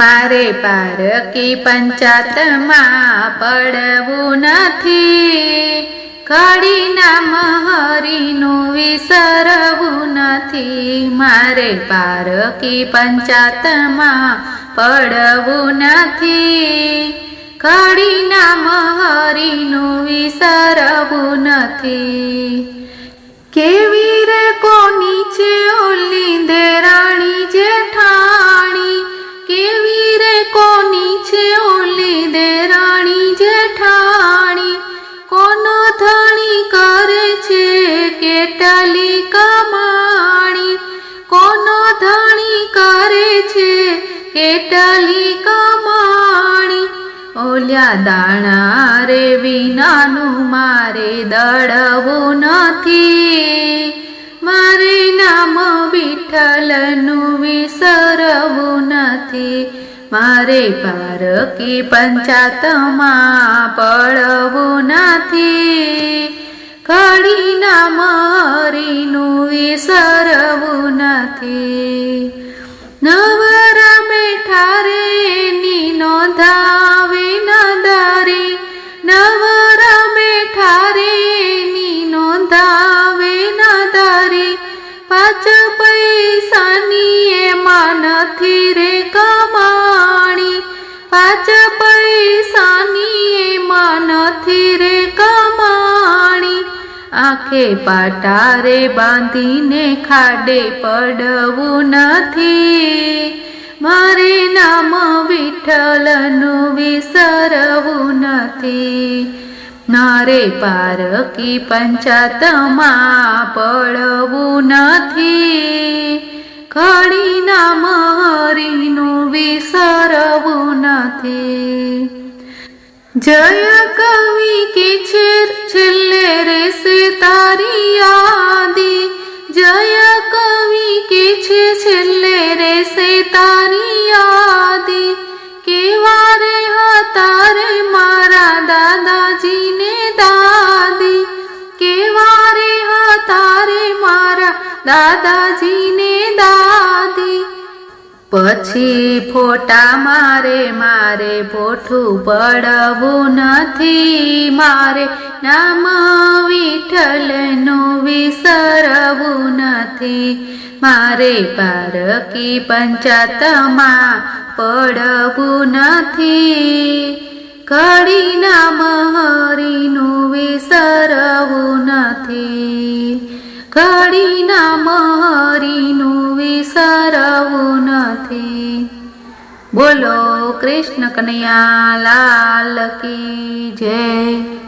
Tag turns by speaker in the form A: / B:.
A: મારે પારકી પંચાતમાં પડવું નથી. કડીના મહરીનું વિસરવું નથી. મારે પારકી પંચાતમાં પડવું નથી. કડીના મહરીનું વિસરવું નથી. કોની છે ઓલી દેરાણી જેઠાણી. કોનો ધણી કરે છે કેટલી કમાણી? કોનો ધણી કરે છે કેટલી કમાણી? ઓલ્યા દાણા રે વિનાનું મારે દળવું નથી. મારે નામ વિઠ્ઠલનું વિસરવું નથી. મારે પારકી પંચાતમાં પડવું નથી. કડી નામ પાંચ પૈસાની એમાં નથી રે કમાણી. આંખે પાટારે બાંધીને ખાડે પડવું નથી. મારે નામ વિઠ્ઠલનું વિસરવું નથી. નારે પારકી પંચાતમાં પડવું નથી. કડી નામ જય કવિ કે છે છેલ્લે રેસે તારી યાદી. જય કવિ કે છે છેલ્લે રેસે તારી યાદી. કેવા રે હતા રે મારા દાદાજીને દાદી. કેવા રે હતા રે મારા દાદાજીને દાદી. પછી ફોટા મારે મારે પોઠું પડવું નથી. મારે નામ વિઠ્ઠલનું વિસરવું નથી. મારે પારકી પંચાતમાં પડવું નથી. કડી નામ હરીનું વિસરવું નથી. કડી નામ હરીનું વિસરવું નથી. બોલો કૃષ્ણ કનૈયા લાલ કી જય.